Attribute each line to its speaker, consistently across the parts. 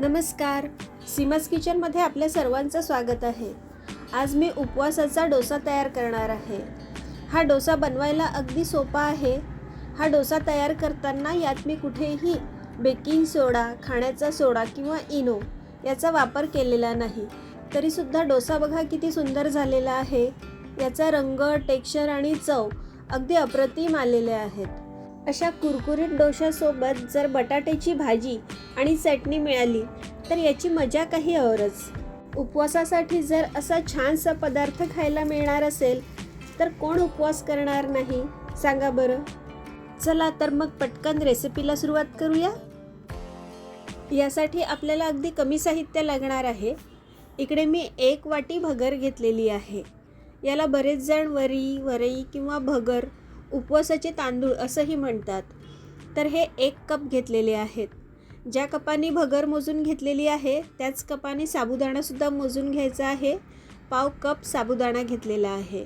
Speaker 1: नमस्कार. सीमास किचनमध्ये आपल्या सर्वांचं स्वागत आहे. आज मी उपवासाचा डोसा तयार करणार आहे. हा डोसा बनवायला अगदी सोपा आहे. हा डोसा तयार करताना यात मी कुठेही बेकिंग सोडा खाण्याचा सोडा किंवा इनो याचा वापर केलेला नाही. तरीसुद्धा डोसा बघा किती सुंदर झालेला आहे. याचा रंग टेक्स्चर आणि चव अगदी अप्रतिम आलेले आहेत. अशा कुरकुरीत डोशासोबत जर बटाट्याची भाजी आणि चटणी मिळाली तर याची मजा काही औरच. उपवासासाठी जर असा छानसा पदार्थ खायला मिळणार असेल तर कोण उपवास करणार नाही? सांगा बरं. चला तर मग पटकन रेसिपीला सुरुवात करूया. यासाठी आपल्याला अगदी कमी साहित्य लागणार आहे. इकडे मी एक वाटी भगर घेतलेली आहे. याला बरेच जण वरी वरई किंवा भगर उपवासाचे तांदूळ असंही म्हणतात. तर हे एक कप घेतलेले आहेत. ज्या कपाने भगर मोजून घेतलेली आहे त्याच कपाने साबुदाणासुद्धा मोजून घ्यायचा आहे. पाव कप साबुदाणा घेतलेला आहे.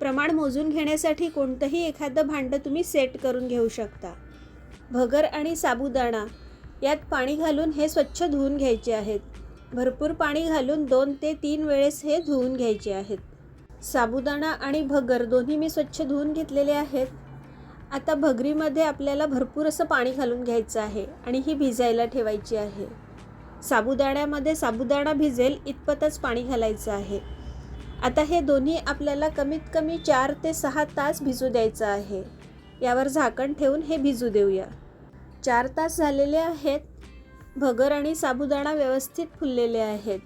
Speaker 1: प्रमाण मोजून घेण्यासाठी कोणतंही एखादं भांडं तुम्ही सेट करून घेऊ शकता. भगर आणि साबुदाणा यात पाणी घालून हे स्वच्छ धुवून घ्यायचे आहेत. भरपूर पाणी घालून दोन ते तीन वेळेस हे धुवून घ्यायचे आहेत. साबुदाणा आणि भगर दोन्ही मी स्वच्छ धुवून घेतलेले आहेत. आता भगरीमध्ये आपल्याला भरपूर असं पाणी घालून घ्यायचं आहे आणि ही भिजायला ठेवायची आहे. साबुदाण्यामध्ये साबुदाणा भिजेल इतपतच पाणी घालायचं आहे. आता हे दोन्ही आपल्याला कमीत कमी चार ते सहा तास भिजू द्यायचं आहे. यावर झाकण ठेवून हे भिजू देऊया. चार तास झालेले आहेत. भगर आणि साबुदाणा व्यवस्थित फुललेले आहेत.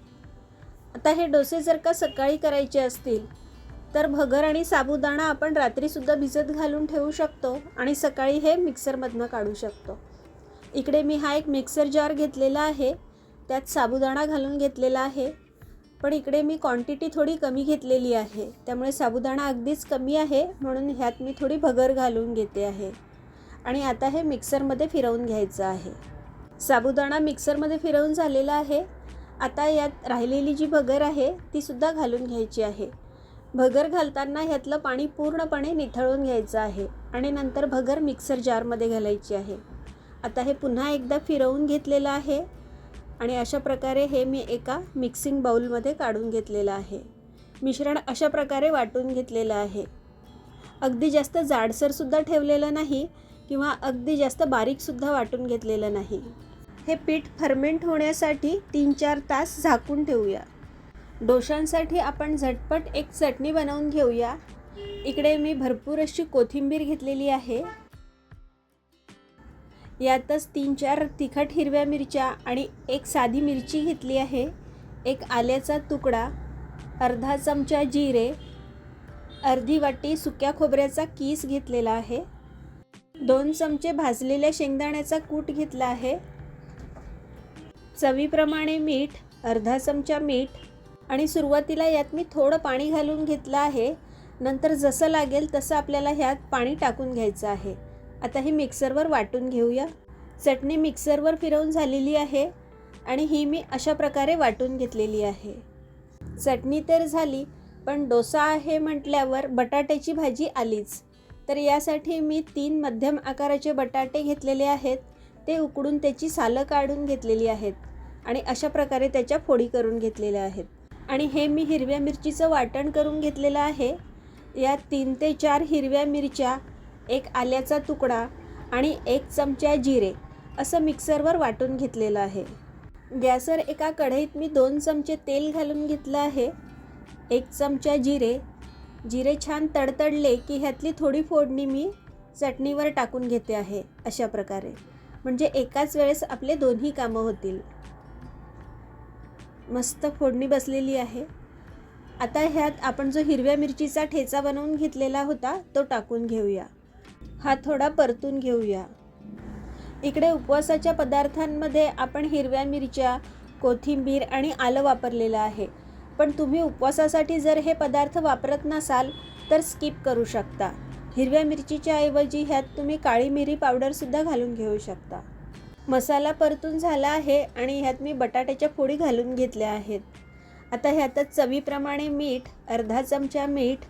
Speaker 1: आता हे डोसे जर का सकाळी करायचे असतील तर भगर आणि साबुदाणा आपण रात्रीसुद्धा भिजत घालून ठेवू शकतो आणि सकाळी हे मिक्सरमधनं काढू शकतो. इकडे मी हा एक मिक्सर जार घेतलेला आहे. त्यात साबुदाणा घालून घेतलेला आहे. पण इकडे मी क्वांटिटी थोडी कमी घेतलेली आहे. त्यामुळे साबुदाणा अगदीच कमी आहे. म्हणून ह्यात मी थोडी भगर घालून घेते आहे. आणि आता हे मिक्सरमध्ये फिरवून घ्यायचं आहे. साबुदाणा मिक्सरमध्ये फिरवून झालेला आहे. आता यात राहिलेली जी भगर आहे तीसुद्धा घालून घ्यायची आहे. भगर घालताना ह्यातलं पाणी पूर्णपणे निथळून घ्यायचं आहे आणि नंतर भगर मिक्सर जारमध्ये घालायची आहे. आता हे पुन्हा एकदा फिरवून घेतलेलं आहे आणि अशा प्रकारे हे मी एका मिक्सिंग बाऊलमध्ये काढून घेतलेलं आहे. मिश्रण अशा प्रकारे वाटून घेतलेलं आहे. अगदी जास्त जाडसरसुद्धा ठेवलेलं नाही किंवा अगदी जास्त बारीकसुद्धा वाटून घेतलेलं नाही. हे पीठ फर्मेंट होण्यासाठी तीन चार तास झाकून ठेवूया. डोशांसाठी आपण झटपट एक चटणी बनवून घेऊया. इकडे मी भरपूर अशी कोथिंबीर घेतलेली आहे. यातच तीन चार तिखट हिरव्या मिरच्या आणि एक साधी मिरची घेतली आहे. एक आल्याचा तुकडा अर्धा चमचा जिरे अर्धी वाटी सुक्या खोबऱ्याचा कीस घेतलेला आहे. दोन चमचे भाजलेल्या शेंगदाण्याचा कूट घेतला आहे. चवीप्रमाणे मीठ अर्धा चमचा मीठ आणि सुरुवातीला यात मी थोडं पाणी घालून घेतलं आहे. नंतर जसं लागेल तसं आपल्याला ह्यात पाणी टाकून घ्यायचं आहे. आता ही मिक्सरवर वाटून घेऊया. चटणी मिक्सरवर फिरवून झालेली आहे आणि ही मी अशा प्रकारे वाटून घेतलेली आहे. चटणी तर झाली पण डोसा आहे म्हटल्यावर बटाट्याची भाजी आलीच. तर यासाठी मी तीन मध्यम आकाराचे बटाटे घेतलेले आहेत. ते उकडून त्याची सालं काढून घेतलेली आहेत आणि अशा प्रकारे त्याच्या फोडी करून घेतलेल्या आहेत. आणि हे मी हिरव्या मिरचीचं वाटण करून घेतलेलं आहे. या तीन ते चार हिरव्या मिरच्या एक आल्याचा तुकडा आणि एक चमचा जिरे असं मिक्सरवर वाटून घेतलेलं आहे. गॅसवर एका कढईत मी दोन चमचे तेल घालून घेतलं आहे. एक चमचा जिरे. जिरे छान तडतडले की ह्यातली थोडी फोडणी मी चटणीवर टाकून घेते आहे अशा प्रकारे. म्हणजे एकाच वेळेस आपले दोन्ही कामं होतील. मस्त फोडणी बसलेली आहे. आता ह्यात आपण जो हिरव्या मिरचीचा ठेचा बनवून घेतलेला होता तो टाकून घेऊया. हा थोडा परतून घेऊया. इकडे उपवासाच्या पदार्थांमध्ये आपण हिरव्या मिरच्या कोथिंबीर आणि आलं वापरलेलं आहे. पण तुम्ही उपवासासाठी जर हे पदार्थ वापरत नसाल तर स्किप करू शकता. हिरव्या मिरचीच्या ऐवजी ह्यात तुम्ही काळी मिरी पावडरसुद्धा घालून घेऊ शकता. मसाला परतून झाला आहे आणि ह्यात मी बटाट्याच्या फोडी घालून घेतल्या आहेत. आता ह्यातच चवीप्रमाणे मीठ अर्धा चमचा मीठ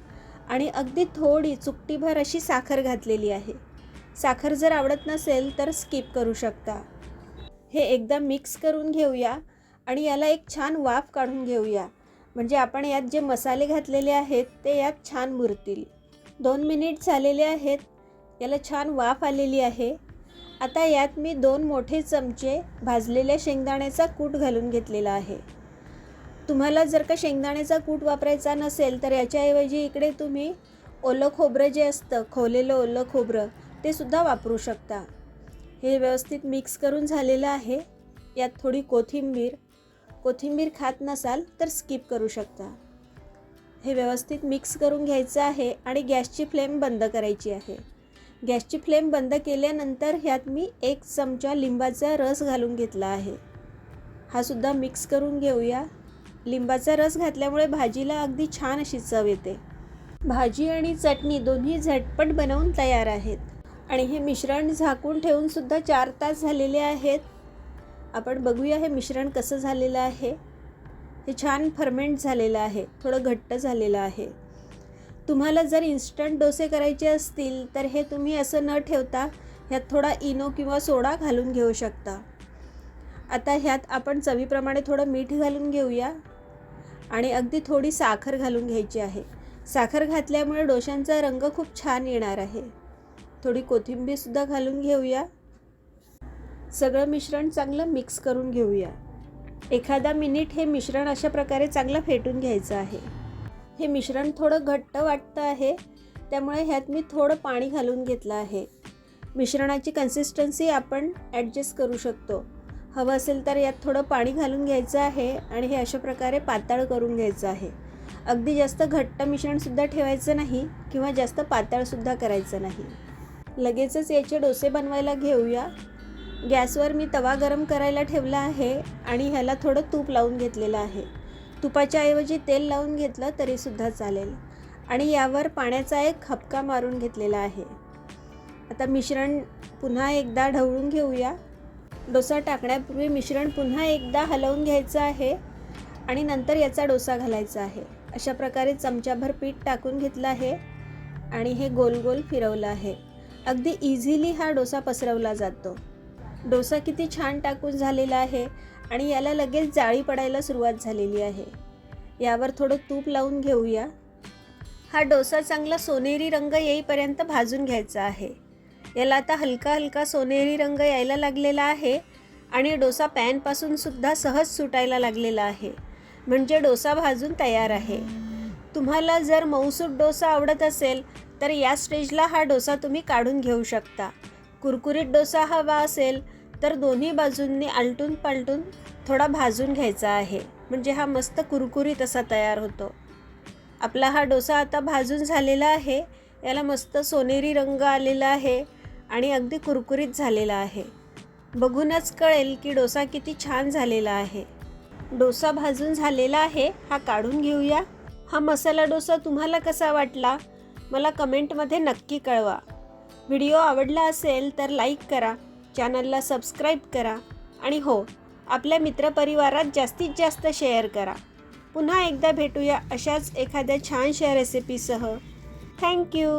Speaker 1: आणि अगदी थोडी चुकटीभर अशी साखर घातलेली आहे. साखर जर आवडत नसेल तर स्किप करू शकता. हे एकदा मिक्स करून घेऊया आणि याला एक छान वाफ काढून घेऊया. म्हणजे आपण यात जे मसाले घातलेले आहेत ते यात छान मुरतील. दोन मिनिट झालेले आहेत. याला छान वाफ आलेली आहे. आता यात मी दोन मोठे चमचे भाजलेल्या शेंगदाण्याचा कूट घालून घेतलेला आहे. तुम्हाला जर का शेंगदाण्याचा कूट वापरायचा नसेल तर याच्याऐवजी इकडे तुम्ही ओलं खोबरं जे असतं खोवलेलं ओलं खोबरं ते सुद्धा वापरू शकता. हे व्यवस्थित मिक्स करून झालेलं आहे. यात थोडी कोथिंबीर कोथिंबीर खात नसाल तर स्किप करू शकता. हे व्यवस्थित मिक्स करून घ्यायचं आहे आणि गॅसची फ्लेम बंद करायची आहे. गॅसची फ्लेम बंद केल्यानंतर ह्यात मी एक चमचा लिंबाचा रस घालून घेतला आहे. हा सुद्धा मिक्स करून घेऊया. लिंबाचा रस घातल्यामुळे भाजीला अगदी छान अशी चव येते. भाजी आणि चटणी दोन्ही झटपट बनवून तयार आहेत. आणि हे मिश्रण झाकून ठेवून सुद्धा चार तास झालेले आहेत. आपण बघूया हे मिश्रण कसं झालेलं आहे. हे छान फर्मेंट झालेलं आहे. थोडं घट्ट झालेलं आहे. तुम्हाला जर इन्स्टंट डोसे करायचे असतील तर हे तुम्ही असं न ठेवता ह्यात थोडा इनो किंवा सोडा घालून घेऊ शकता. आता ह्यात आपण चवीप्रमाणे थोडं मीठ घालून घेऊया आणि अगदी थोडी साखर घालून घ्यायची आहे. साखर घातल्यामुळे डोशांचा रंग खूप छान येणार आहे. थोडी कोथिंबीरसुद्धा घालून घेऊया. सगळं मिश्रण चांगलं मिक्स करून घेऊया. एखादा मिनिट हे मिश्रण अशा प्रकारे चांगलं फेटून घ्यायचं आहे. हे मिश्रण थोडं घट्ट वाटतं आहे त्यामुळे ह्यात मी थोडं पाणी घालून घेतलं आहे. मिश्रणाची कन्सिस्टन्सी आपण ॲडजस्ट करू शकतो. हवं असेल तर यात थोडं पाणी घालून घ्यायचं आहे आणि हे अशा प्रकारे पातळ करून घ्यायचं आहे. अगदी जास्त घट्ट मिश्रणसुद्धा ठेवायचं नाही किंवा जास्त पातळसुद्धा करायचं नाही. लगेचच याचे डोसे बनवायला घेऊया. गॅसवर मी तवा गरम करायला ठेवला आहे आणि ह्याला थोडं तूप लावून घेतलेलं आहे. तुपाच्या ऐवजी तेल लावून घेतलं तरीसुद्धा चालेल. आणि यावर पाण्याचा एक खपका मारून घेतलेला आहे. आता मिश्रण पुन्हा एकदा ढवळून घेऊया. डोसा टाकण्यापूर्वी मिश्रण पुन्हा एकदा हलवून घ्यायचं आहे आणि नंतर याचा डोसा घालायचा आहे. अशा प्रकारे चमच्याभर पीठ टाकून घेतलं आहे आणि हे गोल गोल फिरवलं आहे. अगदी इझिली हा डोसा पसरवला जातो. डोसा किती छान टाकून झालेला आहे. आणि याला लगेच जाळी पडायला सुरुवात झालेली आहे. यावर थोडं तूप लावून घेऊया. हा डोसा चांगला सोनेरी रंग येईपर्यंत भाजून घ्यायचा आहे. याला आता हलका हलका सोनेरी रंग यायला लागलेला आहे आणि डोसा पॅनपासून सुद्धा सहज सुटायला लागलेला आहे. म्हणजे डोसा भाजून तयार आहे. तुम्हाला जर मऊसूट डोसा आवडत असेल तर या स्टेजला हा डोसा तुम्ही काढून घेऊ शकता. कुरकुरीत डोसा हवा असेल तर दोन्ही बाजूंनी आलटून पालटून थोडा भाजून घ्यायचा आहे. म्हणजे हा मस्त कुरकुरीत असा तयार होतो. आपला हा डोसा आता भाजून झालेला आहे. याला मस्त सोनेरी रंग आलेला आहे आणि अगदी कुरकुरीत झालेला आहे. बघूनच कळेल की डोसा किती छान झालेला आहे. डोसा भाजून झालेला आहे. हा काढून घेऊया. हा मसाला डोसा तुम्हाला कसा वाटला? मला कमेंटमध्ये नक्की कळवा. व्हिडिओ आवडला असेल तर लाईक करा. चॅनलला सबस्क्राईब करा आणि हो आपल्या मित्रपरिवारात जास्तीत जास्त शेअर करा. पुन्हा एकदा भेटूया अशाच एखाद्या छानशा रेसिपीसह थँक्यू